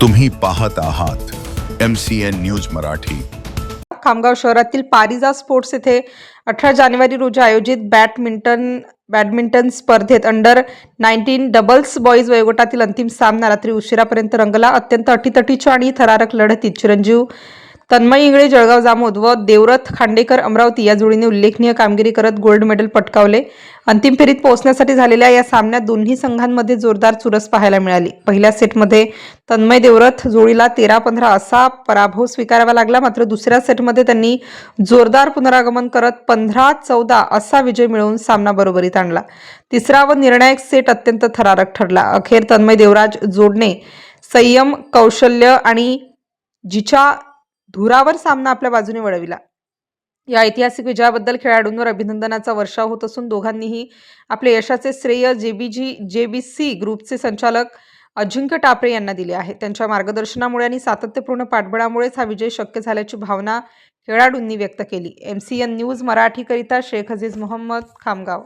तुम्ही पाहत आहात M C N news Marathi. Khamgaon शहरातील पारिजा स्पोर्ट्स येथे अठरा जानेवारी रोजी आयोजित बॅडमिंटन बॅडमिंटन स्पर्धेत अंडर नाईन्टीन डबल्स बॉईज वयोगटातील अंतिम सामना रात्री उशिरापर्यंत रंगला. अत्यंत अटीतटीच्या आणि थरारक लढतीत चिरंजीव तन्मय इंगळे जळगाव जामोद व देवरथ खांडेकर अमरावती या जोडीने उल्लेखनीय कामगिरी करत गोल्ड मेडल पटकावले. अंतिम फेरीत पोहोचण्यासाठी झालेल्या या सामन्यात दोन्ही संघांमध्ये जोरदार चुरस पाहायला मिळाली. पहिल्या सेटमध्ये तन्मय देवरथ जोडीला तेरा पंधरा असा पराभव स्वीकारावा लागला मात्र दुसऱ्या सेटमध्ये त्यांनी जोरदार पुनरागमन करत पंधरा चौदा असा विजय मिळवून सामना बरोबरीत आणला. तिसरा व निर्णायक सेट अत्यंत थरारक ठरला. अखेर तन्मय देवराज जोडणे संयम कौशल्य आणि जिच्या धुरावर सामना आपल्या बाजूने वळविला. या ऐतिहासिक विजयाबद्दल खेळाडूंवर अभिनंदनाचा वर्षाव होत असून दोघांनीही आपले यशाचे श्रेय जेबीजी जेबीसी ग्रुपचे संचालक अजिंक्य टापरे यांना दिले आहे. त्यांच्या मार्गदर्शनामुळे आणि सातत्यपूर्ण पाठबळामुळेच हा विजय शक्य झाल्याची भावना खेळाडूंनी व्यक्त केली. एम सी एन न्यूज मराठीकरिता शेख अजीज मोहम्मद खामगाव.